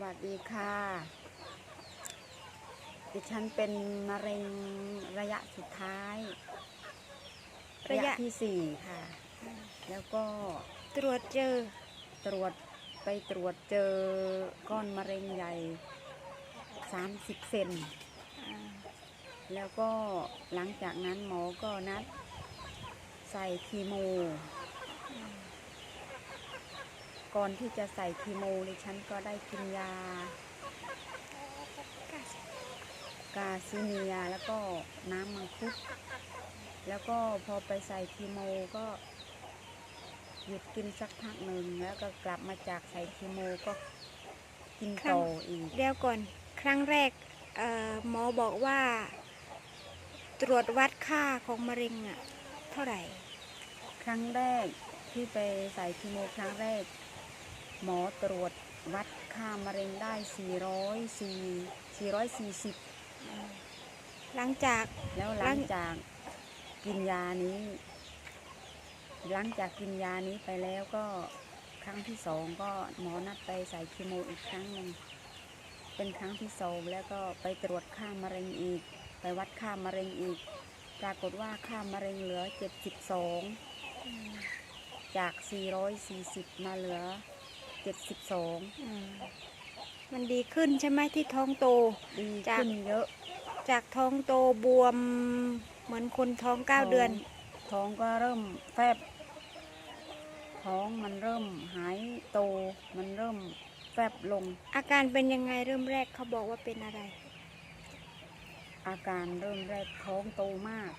วัสดีค่ะ ดิฉันเป็นมะเร็งระยะสุดท้ายระยะที่สี่ค่ะ แล้วก็ตรวจเจอตรวจไปตรวจเจอก้อนมะเร็งใหญ่ 30 เซน อ่าแล้วก็หลังจากนั้นหมอก็นัดใส่คีโม ก่อนที่จะใส่คีโมดิฉันก็ได้กินยากาซิเนียแล้วก็น้ำมังคุดแล้วก็พอไปใส่คีโมก็หยุดกินสักพักหนึ่งแล้วก็กลับมาจากใส่คีโมก็กินต่ออีกเดี๋ยวก่อน ครั้งแรกเอ่อหมอบอกว่า ตรวจวัดค่าของมะเร็งอะเท่าไหร่ ครั้งแรกที่ไปใส่คีโมครั้งแรก หมอตรวจวัดค่ามะเร็งได้404 440 หลังจากแล้วหลังจากกินยานี้ หลังจากกินยานี้ไปแล้วก็ครั้งที่สองก็หมอนัดไปใส่คีโมอีกครั้งหนึ่งเป็นครั้งที่สองแล้วก็ไปตรวจค่ามะเร็งอีก ไปวัดค่ามะเร็งอีก ปรากฏว่าค่ามะเร็งเหลือ 72 จาก 440 มาเหลือ 72อืมมันดีขึ้นใช่ไหมที่ท้องโตดีจากขึ้นเยอะ จากท้องโตบวมเหมือนคนท้องเก้าเดือน ท้องก็เริ่มแฟบ ท้องมันเริ่มหายโต มันเริ่มแฟบลง อาการเป็นยังไงเริ่มแรกเขาบอกว่าเป็นอะไร อาการเริ่มแรกท้องโตมาก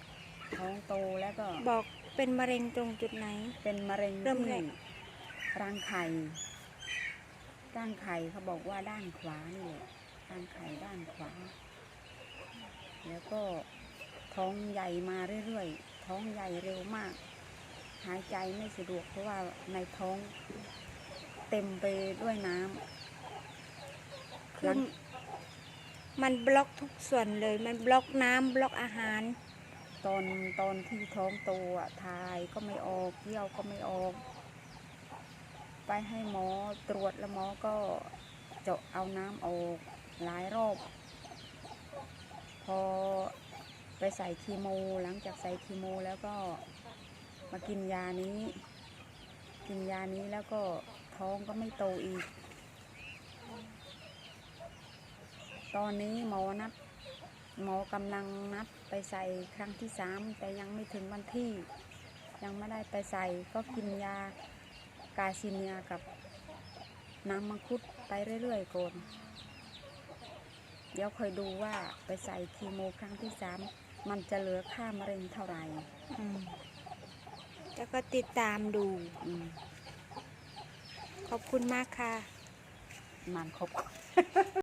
ท้องโตแล้วก็บอกเป็นมะเร็งตรงจุดไหน เป็นมะเร็งเริ่มที่แรกรังไข่ ร่างไข่เขาบอกว่าด้านขวานี่แหละรังไข่ด้านขวา แล้วก็ท้องใหญ่มาเรื่อยๆ ท้องใหญ่เร็วมาก หายใจไม่สะดวกเพราะว่าในท้องเต็มไปด้วยน้ำคือมันบล็อกทุกส่วนเลย มันบล็อกน้ำบล็อกอาหาร ตอนตอนที่ท้องโตอะทายก็ไม่ออกเยี่ยวก็ไม่ออก ไปให้หมอตรวจแล้วหมอก็เจาะเอาน้ำออกหลายรอบ พอไปใส่คีโม หลังจากใส่คีโม แล้วก็มากินยานี้ กินยานี้แล้วก็ท้องก็ไม่โตอีก ตอนนี้หมอนัดหมอกำลังนัดไปใส่ครั้งที่สามแต่ยังไม่ถึงวันที่ ยังไม่ได้ไปใส่ก็กินยา กาซิเนียกับน้ำมังคุดไปเรื่อยๆก่อนเดี๋ยวคอยดูว่าไปใส่คีโมครั้งที่สามมันจะเหลือค่ามะเร็งเท่าไหร่อืมแล้วก็ติดตามดู อืมขอบคุณมากค่ะ มันครบ